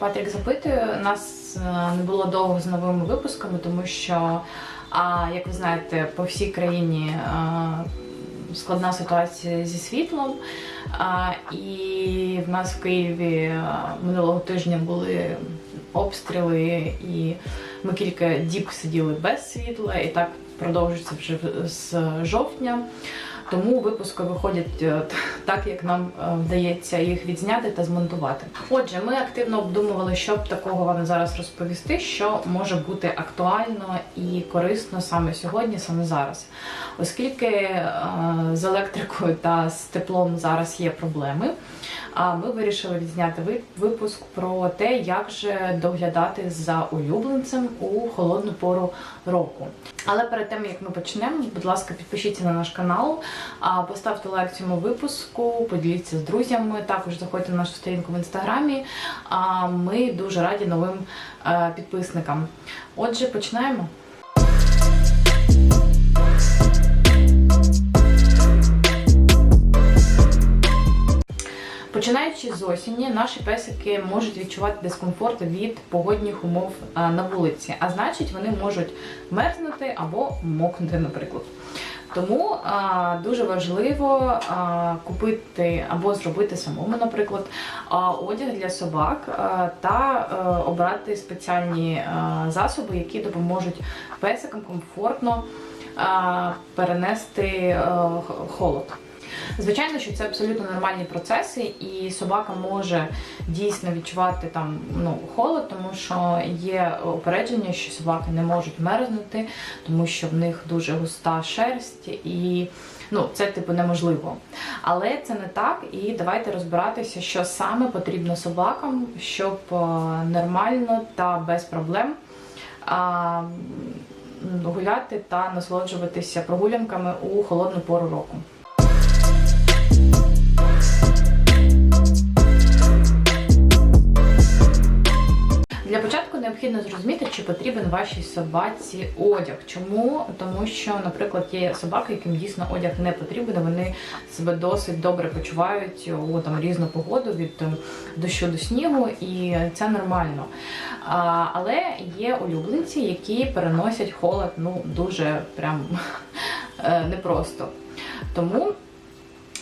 Патрік запитує. Нас е, не було довго з новими випусками, тому що, як ви знаєте, по всій країні е, складна ситуація зі світлом. І в нас в Києві е, минулого тижня були обстріли, і ми кілька діб сиділи без світла, і так продовжується вже з жовтня. Тому випуски виходять е, так, як нам е, вдається їх відзняти та змонтувати. Отже, ми активно обдумували, що б такого вам зараз розповісти, що може бути актуально і корисно саме сьогодні, саме зараз. Оскільки е, з електрикою та з теплом зараз є проблеми. Ми вирішили відзняти випуск про те, як же доглядати за улюбленцем у холодну пору року. Але перед тим як ми почнемо, будь ласка, підпишіться на наш канал, поставте лайк цьому випуску, поділіться з друзями. Також заходьте на нашу сторінку в інстаграмі. Ми дуже раді новим е, підписникам. Отже, починаємо. Починаючи з осені, наші песики можуть відчувати дискомфорт від погодних умов на вулиці, а значить, вони можуть мерзнути або мокнути, наприклад. Тому а, дуже важливо а, купити або зробити самому, наприклад, а, одяг для собак а, та а, обрати спеціальні а, засоби, які допоможуть песикам комфортно а, перенести а, холод. Звичайно, що це абсолютно нормальні процеси, і собака може дійсно відчувати там ну холод, тому що є упередження, що собаки не можуть мерзнути, тому що в них дуже густа шерсть і. Ну, це типу неможливо. Але це не так, і давайте розбиратися, що саме потрібно собакам, щоб е, нормально та без проблем гуляти та насолоджуватися прогулянками у холодну пору року. Для початку необхідно зрозуміти, чи потрібен вашій собаці одяг. Чому? Тому що, наприклад, є собаки, яким дійсно одяг не потрібен, вони себе досить добре почувають у там різну погоду від дощу до снігу, і це нормально. А, але є улюбленці, які переносять холод ну дуже прям е, непросто. Тому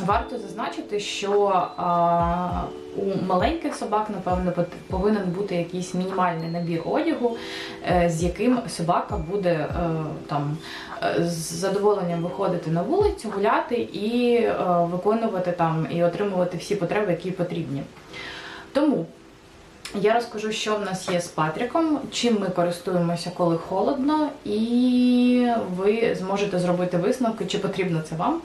Варто зазначити, що а, у маленьких собак, напевно, повинен бути якийсь мінімальний набір одягу, е, з яким собака буде е, там е, з задоволенням виходити на вулицю, гуляти і виконувати там і отримувати всі потреби, які потрібні. Тому я розкажу, що в нас є з Патріком, чим ми користуємося, коли холодно, і ви зможете зробити висновки, чи потрібно це вам,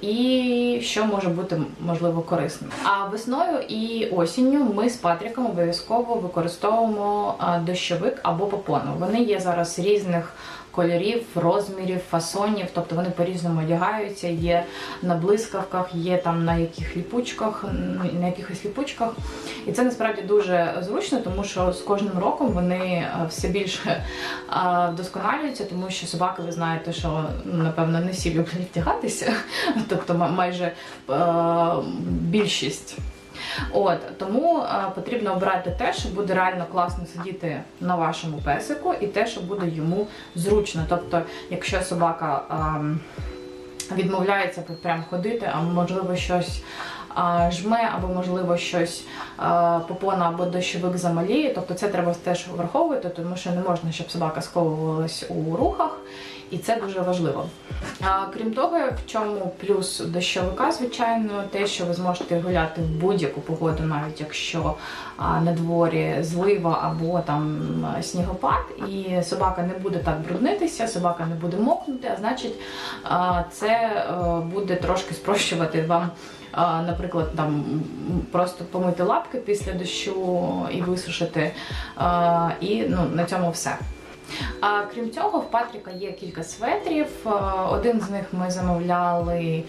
і що може бути можливо корисним. А весною і осінню ми з Патріком обов'язково використовуємо дощовик або попону. Вони є зараз різних. Кольорів, розмірів, фасонів, тобто вони по-різному одягаються, є на блискавках, є там на яких ліпучках, на якихось ліпучках. І це насправді дуже зручно, тому що з кожним роком вони е, все більше е, вдосконалюються, тому що собаки, ви знаєте, що ну, напевно не всі люблять вдягатися, тобто майже е, більшість. От тому е, потрібно обрати те, що буде реально класно сидіти на вашому песику, і те, що буде йому зручно. Тобто, якщо собака ем, відмовляється прям ходити, а можливо щось жме, або можливо щось попона або дощовик замаліє. Тобто це треба теж враховувати, тому що не можна, щоб собака сковувалась у рухах, і це дуже важливо. А, крім того, в чому плюс дощовика, звичайно, те, що ви зможете гуляти в будь-яку погоду, навіть якщо а, на дворі злива або там снігопад, і собака не буде так бруднитися, собака не буде мокнути, а значить, а, це е, буде трошки спрощувати вам. Наприклад, там просто помити лапки після дощу і висушити, і ну, на цьому все. А крім цього, в Патріка є кілька светрів. Один з них ми замовляли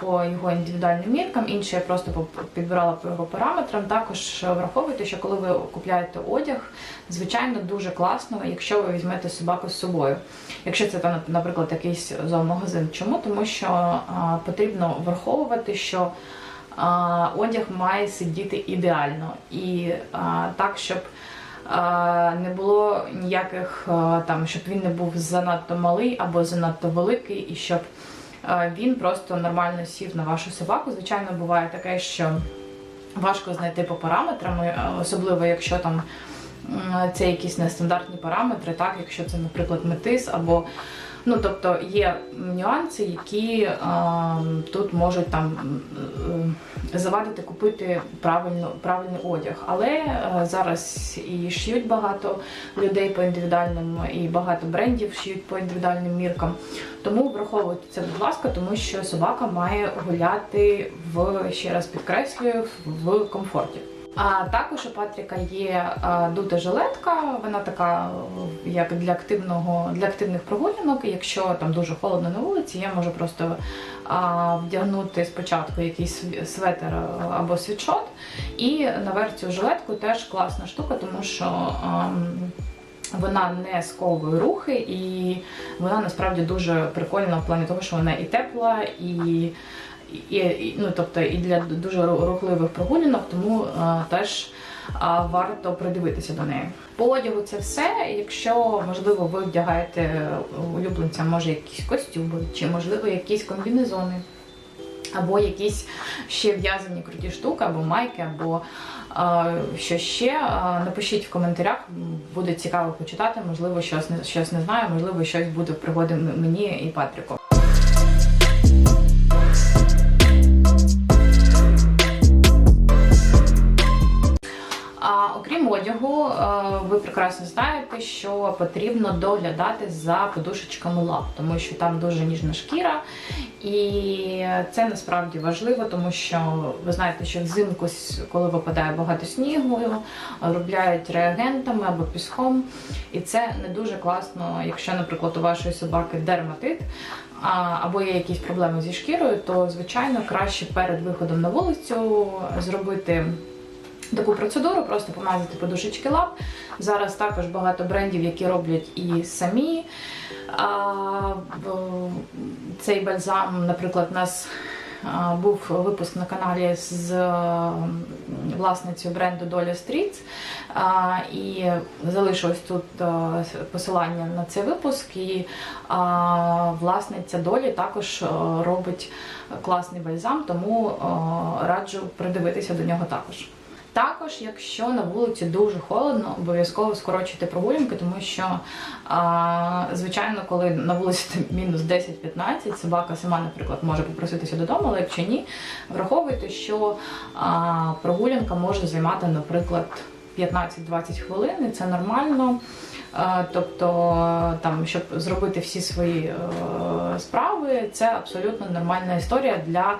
по його індивідуальним міркам, інший я просто підбирала по його параметрам. Також враховуйте, що коли ви купляєте одяг, звичайно, дуже класно, якщо ви візьмете собаку з собою. Якщо це наприклад, якийсь зоомагазин. Чому? Тому що потрібно враховувати, що одяг має сидіти ідеально і так, щоб не було ніяких там, щоб він не був занадто малий або занадто великий, і щоб він просто нормально сів на вашу собаку. Звичайно, буває таке, що важко знайти по параметрам, особливо якщо там це якісь нестандартні параметри, так, якщо це, наприклад, метис або Ну, тобто є нюанси, які е, тут можуть там е, завадити купити правильно, правильний одяг. Але е, зараз і шиють багато людей по індивідуальним, і багато брендів шиють по індивідуальним міркам. Тому враховуйте це, будь ласка, тому що собака має гуляти в ще раз підкреслюю в комфорті. А також у Патріка є а, дута жилетка. Вона така, е, як для активного для активних прогулянок. Якщо там дуже холодно на вулиці, я можу просто а, вдягнути спочатку якийсь е, або світшот, і наверх цю жилетку теж класна штука, тому що. ам, вона не сковує рухи, і вона насправді дуже прикольна в плані того, що вона і тепла, і, і, ну, тобто, і для дуже рухливих прогулянок, тому а, теж а, варто придивитися до неї. По одягу це все. Якщо можливо ви вдягаєте улюбленцям, може якісь костюми, чи можливо якісь комбінезони. Або якісь ще в'язані круті штуки, або майки, або е, що ще. Е, напишіть в коментарях, буде цікаво почитати. Можливо, щось не щось не знаю, можливо, щось буде в пригоді мені і Патріку. Е, ви прекрасно знаєте, що потрібно доглядати за подушечками лап, тому що там дуже ніжна шкіра, і це насправді важливо, тому що ви знаєте, що взимку, коли випадає багато снігу, робляють реагентами або піском, і це не дуже класно, якщо, наприклад, у вашої собаки дерматит. Або є якісь проблеми зі шкірою, то звичайно краще перед виходом на вулицю зробити таку процедуру, просто помазати подушечки лап. Зараз також багато брендів, які роблять і самі. А, цей бальзам, наприклад, у нас був випуск на каналі з власницею бренду Доля Стрітс. А, і залишилось тут посилання на цей випуск. І власниця долі також робить класний бальзам, тому раджу придивитися до нього також. Також, якщо на вулиці дуже холодно, обов'язково скорочуйте прогулянки, тому що, а, звичайно, коли на вулиці мінус 10-15, собака сама, наприклад, може попроситися додому, але якщо ні, враховуйте, що а, прогулянка може займати, наприклад, 15-20 хвилин, і це нормально. Е, Тобто, там, щоб зробити всі свої е, справи, це абсолютно нормальна історія для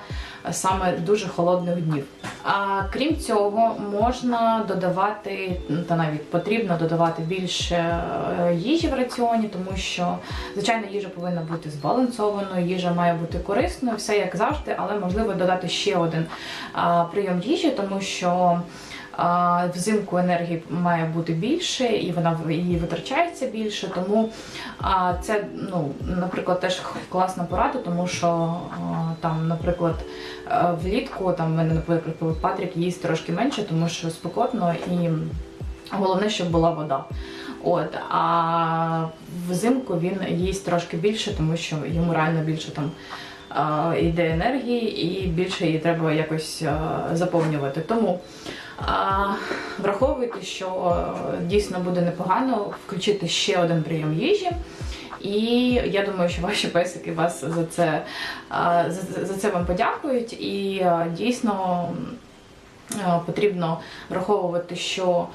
саме дуже холодних днів. А крім цього, можна додавати та навіть потрібно додавати більше е, їжі в раціоні, тому що звичайно їжа повинна бути збалансованою, їжа має бути корисною, все як завжди, але можливо додати ще один прийом їжі, тому що. Взимку енергії має бути більше, і вона її витрачається більше. Тому це, ну, наприклад, теж класна порада, тому що там, наприклад, е, влітку там мене, наприклад, Патрік їсть трошки менше, тому що спекотно і головне, щоб була вода. От, а взимку він їсть трошки більше, тому що йому реально більше там а, йде енергії і більше її треба якось заповнювати. Тому враховуйте, що е, дійсно буде непогано включити ще один прийом їжі. І я думаю, що ваші песики вас за це, за, за це вам подякують. І дійсно е, потрібно враховувати, що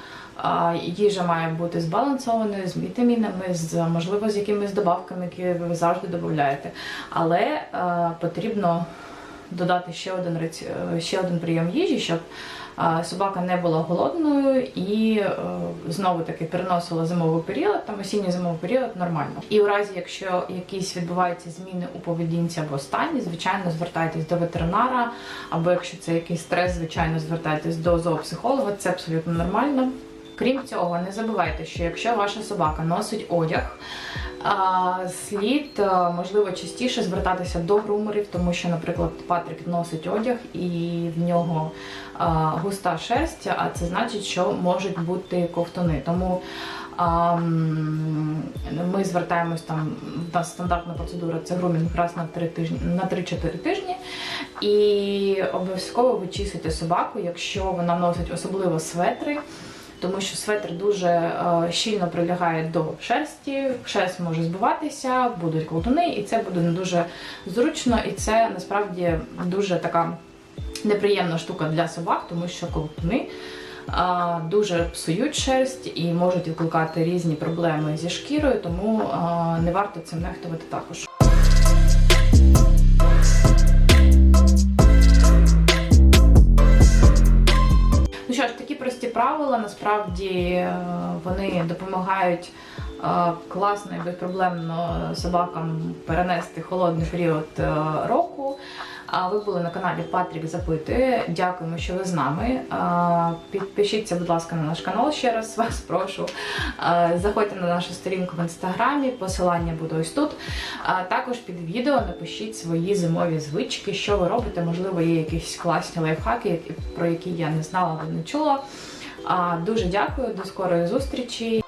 їжа має бути збалансованою з вітамінами, з можливо з якимись добавками, які ви завжди додаєте. Але е, потрібно додати ще один е, ще один прийом їжі, щоб собака не була голодною і е, знову таки переносила зимовий період, там осінньо зимовий період нормально. І у разі, якщо якісь відбуваються зміни у поведінці або стані, звичайно, звертайтесь до ветеринара, або якщо це якийсь стрес, звичайно, звертайтесь до зоопсихолога, це абсолютно нормально. Крім цього, не забувайте, що якщо ваша собака носить одяг, слід можливо частіше звертатися до грумерів, тому що, наприклад, Патрік носить одяг і в нього густа шерсть, а це значить, що можуть бути ковтуни. Тому ми звертаємось там, в нас стандартна процедура це грумінг раз на 3 тижні на 3-4 тижні. І обов'язково ви чистите собаку, якщо вона носить особливо светри. Тому що светр дуже е, щільно прилягає до шерсті, шерсть може збиватися, будуть колтуни, і це буде не дуже зручно, і це насправді дуже така неприємна штука для собак, тому що колтуни е, дуже псують шерсть і можуть викликати різні проблеми зі шкірою, тому е, не варто цим нехтувати також. Правила, насправді е, вони допомагають е, класно і безпроблемно собакам перенести холодний період е, року. А ви були на каналі Патрік Запитує. Дякуємо, що ви з нами. Підпишіться, будь ласка, на наш канал. Ще раз вас прошу. Заходьте на нашу сторінку в інстаграмі, посилання буде ось тут. А також під відео напишіть свої зимові звички, що ви робите. Можливо, є якісь класні лайфхаки, про які я не знала або не чула. А, Дуже дякую, до скорої зустрічі.